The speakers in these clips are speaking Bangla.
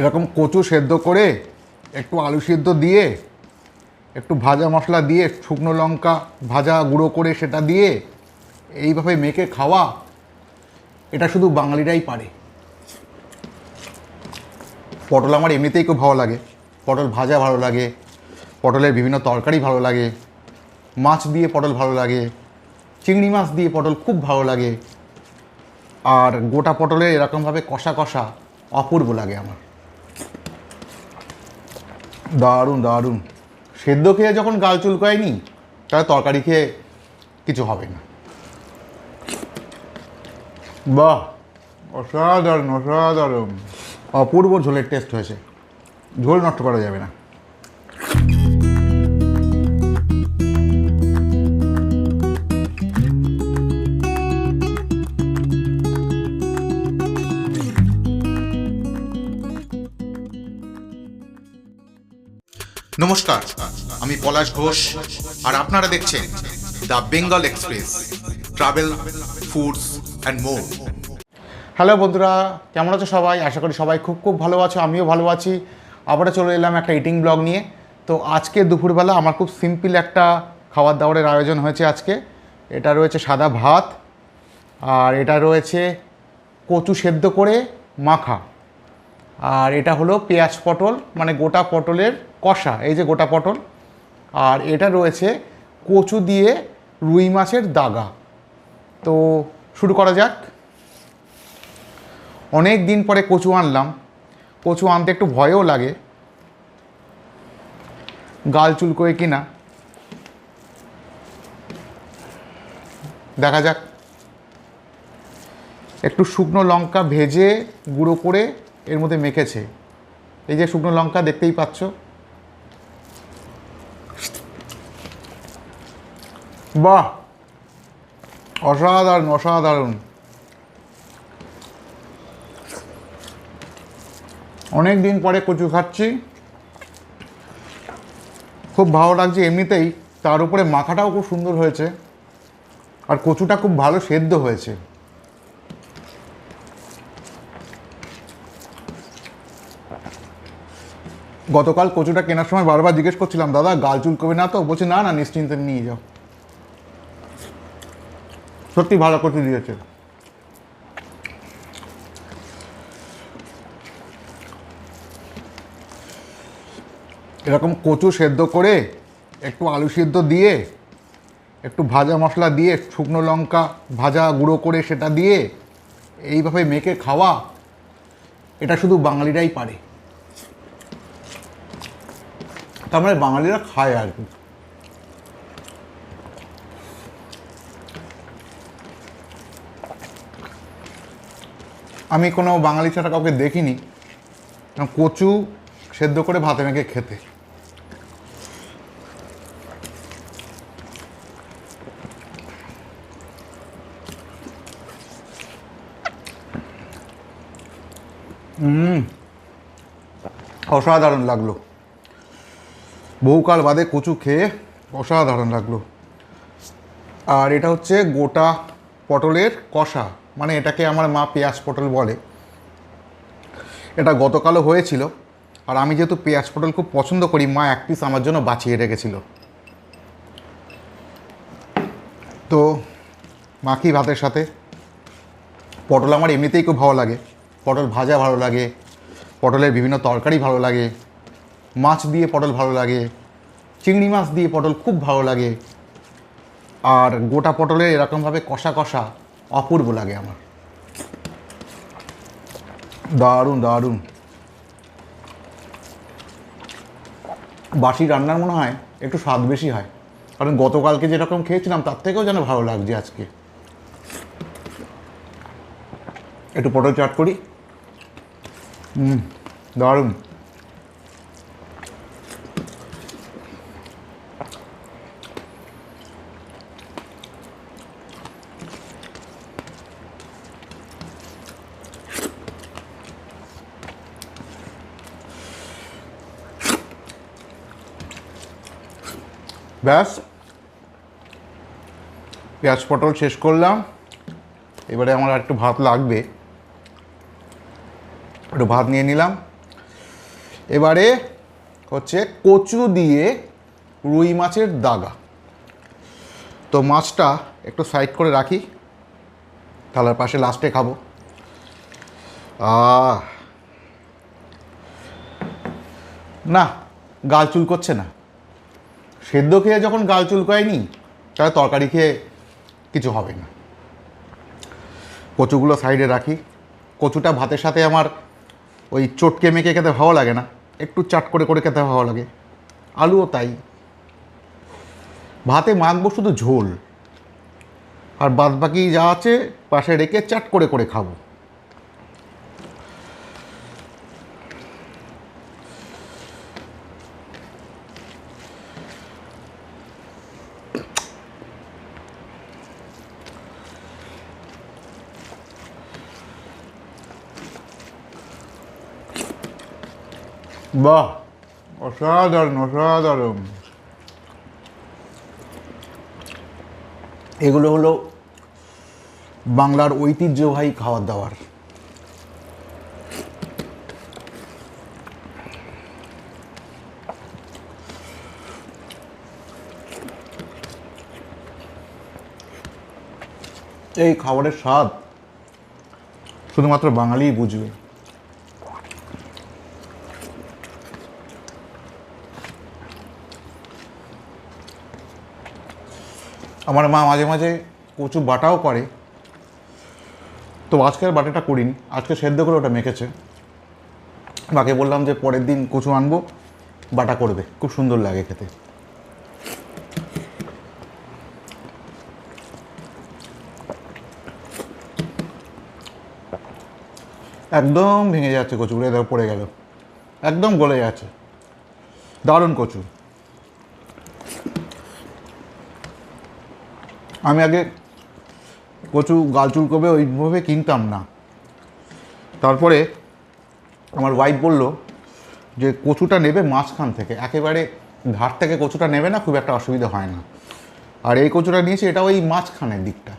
এরকম কচু সেদ্ধ করে একটু আলু সেদ্ধ দিয়ে, একটু ভাজা মশলা দিয়ে, শুকনো লঙ্কা ভাজা গুঁড়ো করে সেটা দিয়ে এইভাবে মেখে খাওয়া, এটা শুধু বাঙালিরাই পারে। পটল আমার এমনিতেই খুব ভালো লাগে। পটল ভাজা ভালো লাগে, পটলের বিভিন্ন তরকারি ভালো লাগে, মাছ দিয়ে পটল ভালো লাগে, চিংড়ি মাছ দিয়ে পটল খুব ভালো লাগে। আর গোটা পটলের এরকমভাবে কষা কষা অপূর্ব লাগে আমার। দারুণ দারুণ। সেদ্ধ খেয়ে যখন গাল চুলকায়নি তাহলে তরকারি খেয়ে কিছু হবে না। বাহ! অসাধারণ অসাধারণ। অপূর্ব ঝোলের টেস্ট হয়েছে। ঝোল নষ্ট করা যাবে না। নমস্কার, আমি পলাশ ঘোষ, আর আপনারা দেখছেন the Bengal express, travel, foods, and more. Hello বন্ধুরা, কেমন আছো সবাই? আশা করি সবাই খুব খুব ভালো আছো, আমিও ভালো আছি। আবারও চলে এলাম একটা ইটিং ব্লগ নিয়ে। তো আজকে দুপুরবেলা আমার খুব সিম্পল একটা খাবার দাবারের আয়োজন হয়েছে আজকে। এটা রয়েছে সাদা ভাত, আর এটা রয়েছে কচু সেদ্ধ করে মাখা। আর এটা হলো পেঁয়াজ পটল মানে গোটা পটলের কষা, এই যে গোটা পটল। আর এটা রয়েছে কচু দিয়ে রুই মাছের দাগা। তো শুরু করা যাক। অনেক দিন পরে কচু আনলাম। কচু আনতে একটু ভয়ও লাগে। গাল চুলকোয় কিনা। দেখা যাক। একটু শুকনো লঙ্কা ভেজে, গুঁড়ো করে এর মধ্যে মেখেছে। এই যে শুকনো লঙ্কা দেখতেই পাচ্ছ। বাহ। অসাধারণ অসাধারণ। অনেক দিন পরে কচু খাচ্ছি। খুব ভালো লাগছে, এমনিতেই তার উপরে মাখাটাও খুব সুন্দর হয়েছে। আর কচুটা খুব ভালো সেদ্ধ হয়েছে। গতকাল কচুটা কেনার সময় বারবার জিজ্ঞেস করছিলাম, দাদা, গাল চুলকবে না তো? বলছে, না না, নিশ্চিন্তে নিয়ে যাও। সত্যি ভালো কচু দিয়েছে। এরকম কচু সেদ্ধ করে একটু আলু সেদ্ধ দিয়ে, একটু ভাজা মশলা দিয়ে, শুকনো লঙ্কা ভাজা গুঁড়ো করে সেটা দিয়ে এইভাবে মেখে খাওয়া, এটা শুধু বাঙালিরাই পারে। তার মানে বাঙালিরা খায় আর কি। আমি কোনো বাঙালি ছাড়া কাউকে দেখিনি। কচু সেদ্ধ করে ভাতে মেখে খেতে। অসাধারণ লাগল। বহুকাল বাদে কচু খেয়ে অসাধারণ লাগল। আর এটা হচ্ছে গোটা পটলের কষা। মানে এটাকে আমার মা পেঁয়াজ পটল বলে। এটা গতকালও হয়েছিল। আর আমি যেহেতু পেঁয়াজ পটল খুব পছন্দ করি, মা এক পিস আমার জন্য বাঁচিয়ে রেখেছিল। তো মাখি ভাতের সাথে? পটল আমার এমনিতেই খুব ভালো লাগে। পটল ভাজা ভালো লাগে। পটলের বিভিন্ন তরকারি ভালো লাগে। মাছ দিয়ে পটল ভালো লাগে। চিংড়ি মাছ দিয়ে পটল খুব ভালো লাগে। আর গোটা পটলের এরকমভাবে কষা কষা অপূর্ব লাগে আমার। দারুণ দারুণ। বাসি রান্নার মনে হয় একটু স্বাদ বেশি হয়। কারণ গতকালকে যেরকম খেয়েছিলাম, তার থেকেও যেন ভালো লাগছে আজকে। একটু পটল চাট করি। দারুণ। ব্যাস। পেঁয়াজ পটল শেষ করলাম। এবারে আমার একটু ভাত লাগবে। একটু ভাত নিয়ে নিলাম। এবারে হচ্ছে কচু দিয়ে রুই মাছের দাগা। তো মাছটা একটু সাইড করে রাখি। থালার পাশে লাস্টে খাব। না, গাল চুল করছে না। সেদ্ধ খেয়ে যখন গাল চুল করেনি তাহলে তরকারি খেয়ে কিছু হবে না। কচুগুলো সাইডে রাখি। কচুটা ভাতের সাথে আমার ওই চটকে মেখে খেতে ভালো লাগে না। একটু চাট করে করে খেতে ভালো লাগে। আলুও তাই। ভাতে মাখবো শুধু ঝোল। আর বাদ বাকি যা আছে পাশে রেখে চাট করে করে খাব। বাহ অসাধারণ অসাধারণ। এগুলো হলো বাংলার ঐতিহ্যবাহী খাবার দাবার এই খাবারের স্বাদ শুধুমাত্র বাঙালিই বুঝবে। আমার মা মাঝে মাঝে কচু বাটাও করে। তো আজকের বাটাটা করিনি, আজকে সেদ্ধ করে ওটা মেখেছে। মাকে বললাম যে পরের দিন কচু আনব, বাটা করবে, খুব সুন্দর লাগে খেতে। একদম ভেঙে যাচ্ছে দেখো পড়ে গেল। একদম গলে যাচ্ছে। দারুণ কচু। আমি আগে কচু গালচুল কবে ওইভাবে কিনতাম না। তারপরে আমার ওয়াইফ বলল যে কচুটা নেবে মাঝখান থেকে, একেবারে ধার থেকে কচুটা নেবে না, খুব একটা অসুবিধা হয় না। আর এই কচুটা নিয়েছি, এটা ওই মাঝখানের দিকটা।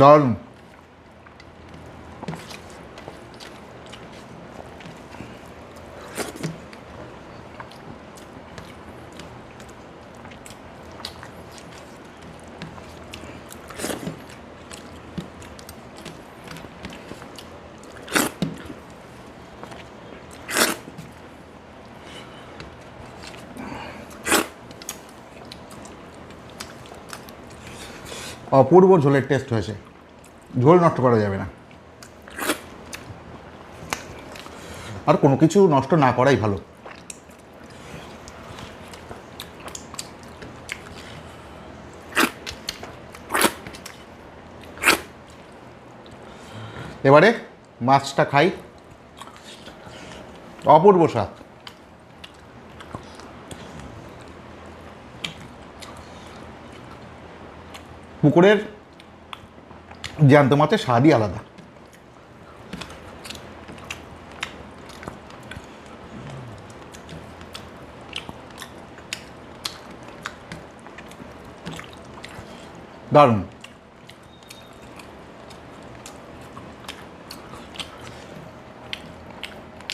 দারুণ। অপূর্ব ঝোলের টেস্ট হয়েছে। ঝোল নষ্ট করা যাবে না। আর কোনো কিছু নষ্ট না করাই ভালো। এবারে মাছটা খাই। অপূর্ব স্বাদ। পুকুরের জ্যান্ত মাছের স্বাদই আলাদা। দারুণ।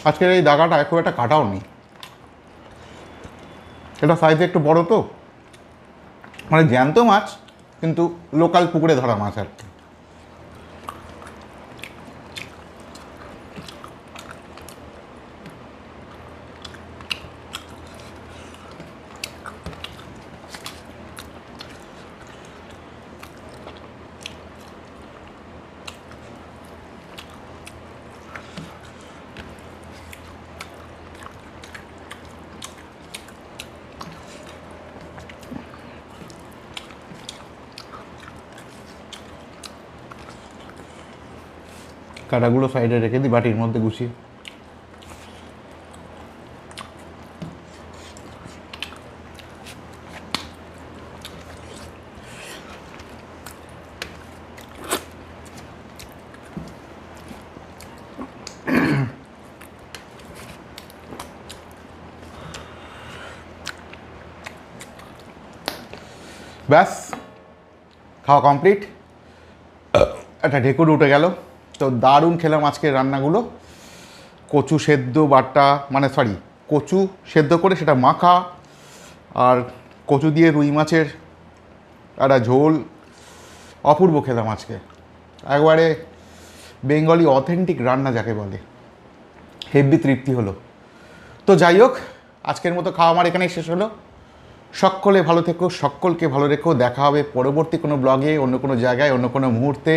আজকের এই দাগাটা খুব একটা কাটাও নেই এটা সাইজে একটু বড় তো। মানে জ্যান্ত মাছ, কিন্তু লোকাল পুকুরে ধরা মাছ আর কি। কাটাগুলো সাইডে রেখে দিই বাটির মধ্যে গুছিয়ে। ব্যাস খাওয়া কমপ্লিট। একটা ঢেকুর উঠে গেল। তো দারুণ খেলাম আজকে রান্নাগুলো। কচু সেদ্ধ বাটা মানে সরি কচু সেদ্ধ করে সেটা মাখা, আর কচু দিয়ে রুই মাছের একটা ঝোল, অপূর্ব খেলাম আজকে। একবারে বেঙ্গলি অথেন্টিক রান্না যাকে বলে। হেভি তৃপ্তি হলো। তো যাই হোক, আজকের মতো খাওয়া আমার এখানেই শেষ হলো। সকলে ভালো থেকো, সকলকে ভালো রেখো। দেখা হবে পরবর্তী কোনো ব্লগে অন্য কোনো জায়গায়, অন্য কোনো মুহূর্তে।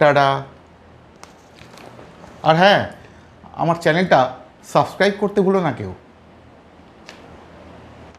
টাটা। আর হ্যাঁ আমার চ্যানেলটা সাবস্ক্রাইব করতে ভুলো না কেউ।